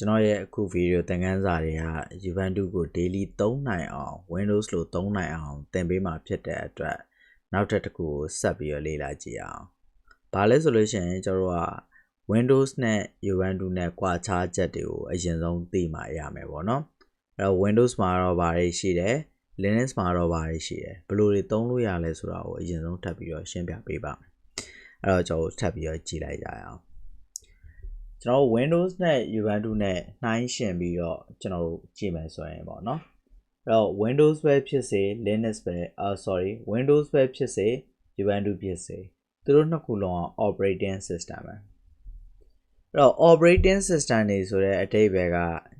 ကျွန်တော်ရဲ့အခုဗီဒီယိုသင်ခန်းစာတွေက Ubuntu ကို daily သုံးနိုင်အောင် Windows လို့သုံးနိုင်အောင်သင်ပေးမှာဖြစ်တဲ့အတွက်နောက်ထပ်တစ်ခုကိုဆက်ပြီးတော့လေ့လာကြည့်အောင်။ဘာလဲဆိုလို့ရှိရင်ကျွန်တော်တို့က Windows နဲ့ Ubuntu နဲ့ကွာခြားချက်တွေကိုအရင်ဆုံးသိမှရမယ်ပေါ့နော်။အဲ့တော့ Windows မှာတော့ဘာတွေရှိတယ် Linux မှာတော့ဘာတွေရှိတယ်ဘယ်လိုတွေသုံးလို့ရလဲဆိုတာကိုအရင်ဆုံးထပ်ပြီးတော့ရှင်းပြပေးပါမယ်။အဲ့တော့ကျွန်တော်ထပ်ပြီးတော့ကြည့်လိုက်ကြရအောင်။ ကျွန်တော်တို့ Windows နဲ့ Ubuntu နဲ့နှိုင်းယှဉ်ပြီးတော့ကျွန်တော်တို့ကြည့်မယ်ဆိုရင်ပေါ့နော်အဲ့တော့ Windows ပဲဖြစ်စေ Linux ပဲအာ sorry Windows ပဲဖြစ်စေ Ubuntu ဖြစ်စေသူတို့နှစ်ခုလုံးက operating system ပဲအဲ့တော့ operating system တွေဆိုတဲ့အတိတ်ပဲက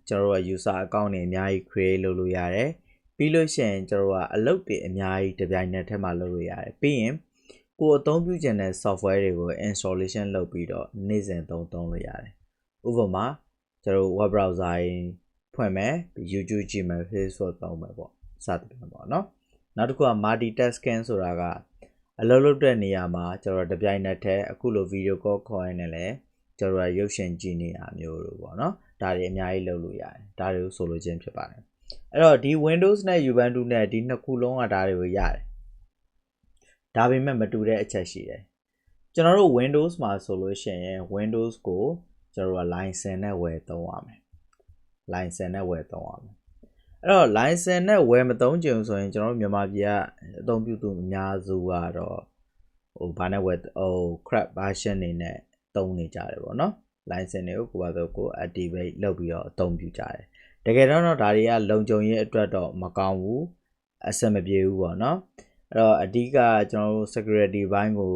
ကျွန်တော်တို့က user account တွေအများကြီး create လုပ်လို့ရတယ်ပြီးလို့ရှိရင်ကျွန်တော်တို့ကအလုပ်တွေအများကြီးတစ်ပြိုင်နက်တည်းမှာလုပ်လို့ရတယ်ပြီးရင်ကိုအသုံးပြုချင်တဲ့ software တွေကို installation လုပ်ပြီးတော့နေ့စဉ်သုံးသုံးလို့ရတယ်။ ဥပမာကျွန်တော် web browser ဖွင့်မယ် YouTube ကြည့်မယ် Facebook သုံးမယ်ပေါ့စသဖြင့်ပေါ့နော်။နောက်တစ်ခုက multitasking ဆိုတာကအလုပ်လုပ်တဲ့နေရာမှာကျွန်တော်တပြိုင်နက်တည်းအခုလို video call ခေါ်ရင်းနဲ့လည်းကျွန်တော်ရုပ်ရှင်ကြည့်နေတာမျိုးလို့ပေါ့နော်။ဒါတွေအများကြီးလုပ်လို့ရတယ်။ဒါတွေကိုဆိုလိုခြင်းဖြစ်ပါတယ်။အဲ့တော့ဒီ Windows နဲ့ Ubuntu နဲ့ဒီနှစ်ခုလုံးကဒါတွေကိုရတယ်ဒါပေမဲ့မတူတဲ့အချက်ရှိတယ်ကျွန်တော်တို့ Windows မှာဆိုလို့ရှိရင် Windows ကို ကျွန်တော်တို့က license နဲ့ဝယ်သုံးရမယ် license နဲ့ဝယ်သုံးရမယ်အဲ့တော့ license နဲ့ဝယ်မသုံးကြုံဆိုရင်ကျွန်တော်တို့မြန်မာပြည်ကအသုံးပြုသူအများစုကတော့ဟိုဘာနဲ့ဝယ်ဟို crap version နေနဲ့သုံးနေကြတယ်ပေါ့နော် license တွေကိုကိုယ်ပါဆိုကို activate လုပ်ပြီးတော့အသုံးပြုကြတယ်တကယ်တော့ဒါတွေကလုံခြုံရေးအတွက်တော့မကောင်းဘူးအဆင်မပြေဘူးပေါ့နော်အဲ့တော့အဓိကကျွန်တော်တို့ security ဘိုင်းကို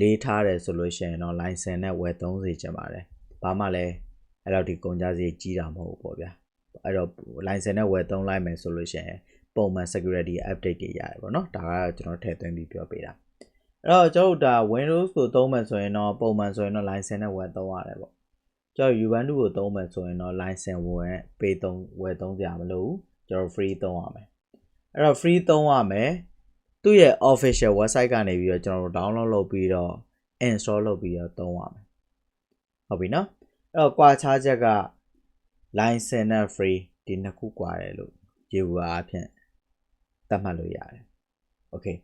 လေးထားတယ်ဆိုလို့ရှိရင်တော့ license နဲ့ဝယ်သုံးစေချင်ပါတယ် ဘာမှလည်းအဲ့တော့ဒီကုန်ကြစည်ကြီးတာမဟုတ်ဘူးပေါ့ဗျာအဲ့တော့ license နဲ့ဝယ်သုံးလိုက်မယ်ဆိုလို့ရှိရင်ပုံမှန် security update တွေရတယ်ပေါ့နော်ဒါကကျွန်တော်ထည့်သွင်းပြီးပြောပေးတာအဲ့တော့ကျွန်တော်တို့ဒါ Windows ကိုသုံးမယ်ဆိုရင်တော့ပုံမှန်ဆိုရင်တော့ license နဲ့ဝယ်သုံးရတယ်ပေါ့ကျွန်တော် Ubuntu ကိုသုံးမယ်ဆိုရင်တော့ license ဝယ်ပေးသုံးဝယ်သုံးကြမလို့ကျွန်တော် free သုံးရမယ်အဲ့တော့ free သုံးရမယ်သူ့ရဲ့ official website ကနေပြီးတော့ကျွန်တော်တို့ download လုပ်ပြီးတော့ install လုပ်ပြီးတော့သုံးရမယ်ဟုတ်ပြီနော်အဲ့ တော့ကွာခြားချက်က license နဲ့ free ဒီနှစ်ခုကွာတယ်လို့ရေဘူးအားဖြင့်သတ်မှတ်လို့ရတယ်။ Okay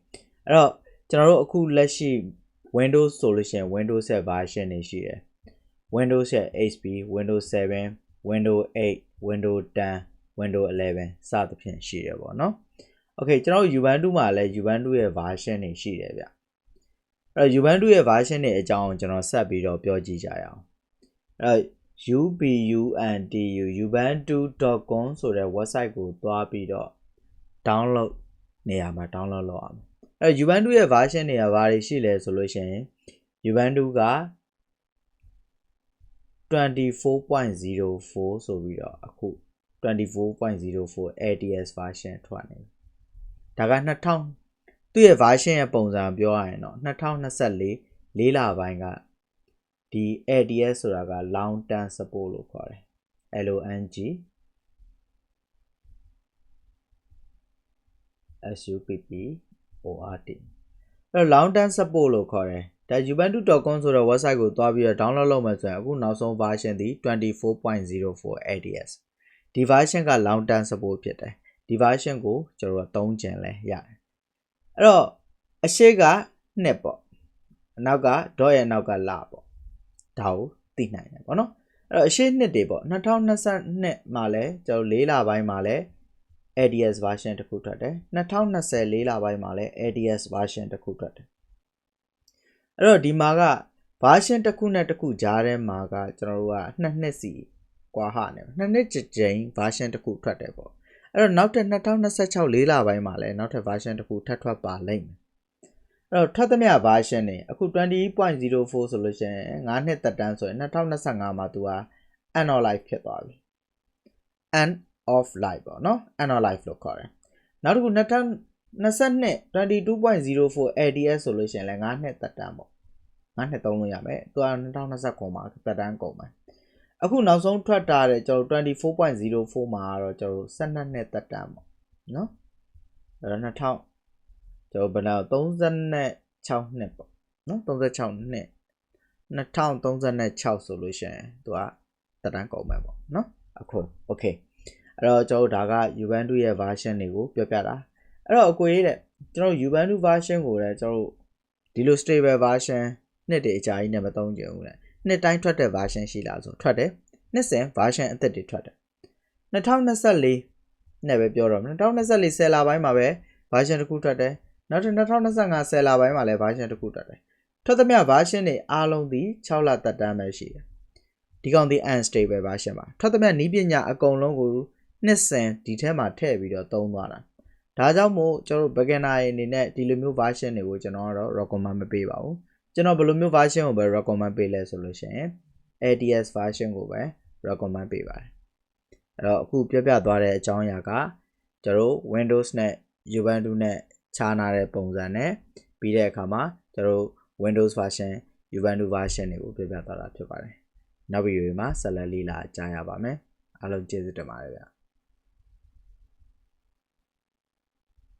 အဲ့တော့ကျွန်တော်တို့အခုလက်ရှိ Windows ဆိုလို့ရှိရင် Windows 7 version တွေရှိတယ်။ Windows ရဲ့ HP, Windows 7, Windows 8, Windows 10, Windows 11စသဖြင့်ရှိတယ်ပေါ့နော်။ Okay ကျွန်တော်တို့ Ubuntu မှာလည်း Ubuntu ရဲ့ version တွေရှိတယ်ဗျ။အဲ့တော့ Ubuntu ရဲ့ version တွေအကြောင်းကျွန်တော်ဆက်ပြီးတော့ပြောကြည့်ကြရအောင်။ အဲ့တော့ ubuntu ubuntu.com ဆိုတဲ့ website ကိုသွားပြီးတော့ download နေရာမှာ download လုပ်အောင်အဲ့တော့ Ubuntu ရဲ့ version တွေကဘာတွေရှိလဲဆိုလို့ရှိရင် Ubuntu က24.04ဆိုပြီးတော့အခု24.04 ATS version ထွက်နေဒါက2000သူ့ရဲ့ version ရဲ့ပုံစံပြောရရင်တော့2024လေးလပိုင်းက ဒီ ADS ဆိုတာက long term support လို့ခေါ်တယ် LONG SUPP ORT အဲ့ long term support လို့ခေါ်တယ်ဒါ ubuntu.com ဆိုတဲ့ website ကိုသွားပြီးတော့ download လုပ်မယ်ဆိုရင်အခုနောက်ဆုံး version ဒီ24.04 ADS ဒီ version က long term support ဖြစ်တယ်ဒီ version ကိုကျွန်တော်တို့သုံးကျင်လဲရတယ်အဲ့တော့အရှိကနှစ်ပေါ့အနောက်က dot ရဲ့အနောက်ကလပေါ့ ဒါကိုသိနိုင်တယ်ပေါ့နော်အဲ့တော့အရှိနှစ်တွေပေါ့2022မှာလဲကျွန်တော်၄လပိုင်းမှာလဲ ADS version တစ်ခုထွက်တယ်2020လေးလပိုင်းမှာလဲ ADS version တစ်ခုထွက်တယ်အဲ့တော့ဒီမှာက version တစ်ခုနဲ့တစ်ခုကြားထဲမှာကကျွန်တော်တို့ကနှစ်နှစ်စီကွာဟနေနှစ်နှစ်ကြိမ် version တစ်ခုထွက်တယ်ပေါ့အဲ့တော့နောက်ထပ်2026လေးလပိုင်းမှာလည်းနောက်ထပ် version တစ်ခုထပ်ထွက်ပါလိမ့်မယ်အဲ့ တော့ထွက်သမျှ version တွေအခု20.04ဆိုလို့ရှိရင်9နှစ်သက်တမ်းဆိုရင်2025မှာသူက end of life ဖြစ်သွားပြီ end of life ပေါ့နော် end of life လို့ခေါ်တယ်နောက်တစ်ခု2022 22.04 ADS ဆိုလို့ရှိရင်လည်း9နှစ်သက်တမ်းပေါ့9နှစ်သုံးလို့ရမယ်သူက2029မှာသက်တမ်းကုန်မယ်အခုနောက်ဆုံးထွက်တာတဲ့ကျွန်တော်24.04မှာကတော့ကျွန်တော်12နှစ်သက်တမ်းပေါ့နော်အဲ့တော့2000 ကျွန်တော်ဘယ်လောက်36နှစ်ပေါ့နော်36နှစ်2036ဆိုလို့ရှိရင်သူကတက်တန်းကုန်မယ်ပေါ့နော်အခု okay အဲ့တော့ကျွန်တော်တို့ဒါက Ubuntu ရဲ့ version တွေကိုပြောပြတာအဲ့တော့အကိုကြီးတဲ့ကျွန်တော် Ubuntu version ကိုလည်းကျွန်တော်တို့ဒီလို stable version နှစ်တည်းအကြာကြီးနဲ့မသုံးကြဘူးတဲ့နှစ်တိုင်းထွက်တဲ့ version ရှိလားဆိုထွက်တယ်နှစ်စဉ် version အသစ်တွေထွက်တယ်2024နဲ့ပဲပြောတော့မယ်2024 10လပိုင်းမှာပဲ version တစ်ခုထွက်တယ် နောက်ထပ်2025 10လပိုင်းမှာလည်း version တစ်ခုထွက်တယ်ထွက်သမျှ version တွေအားလုံးဒီ6လသက်တမ်းပဲရှိတယ်ဒီကောင်ဒီ unstable version ပါထွက်သမျှနီးပညာအကုန်လုံးကိုနှစ်စဉ်ဒီထဲမှာထည့်ပြီးတော့သုံးသွားတာဒါကြောင့်မို့ကျွန်တော်တို့ beginner တွေအနေနဲ့ဒီလိုမျိုး version တွေကိုကျွန်တော်ကတော့ recommend မပေးပါဘူးကျွန်တော်ဘယ်လိုမျိုး version ကိုပဲ recommend ပေးလဲဆိုလို့ရှိရင် ADS version ကိုပဲ recommend ပေးပါတယ်အဲ့တော့အခုပြပြသွားတဲ့အကြောင်းအရာကကျွန်တော်တို့ Windows နဲ့ Ubuntu နဲ့ ခြားနာတဲ့ပုံစံနဲ့ပြီးတဲ့အခါမှာကျွန်တော်တို့ Windows version Ubuntu version တွေကိုပြပြသွားတာဖြစ်ပါတယ်နောက်ဗီဒီယိုမှာဆက်လက်လေ့လာကြားရပါမယ်အားလုံးကျေးဇူးတင်ပါတယ်ဗျာ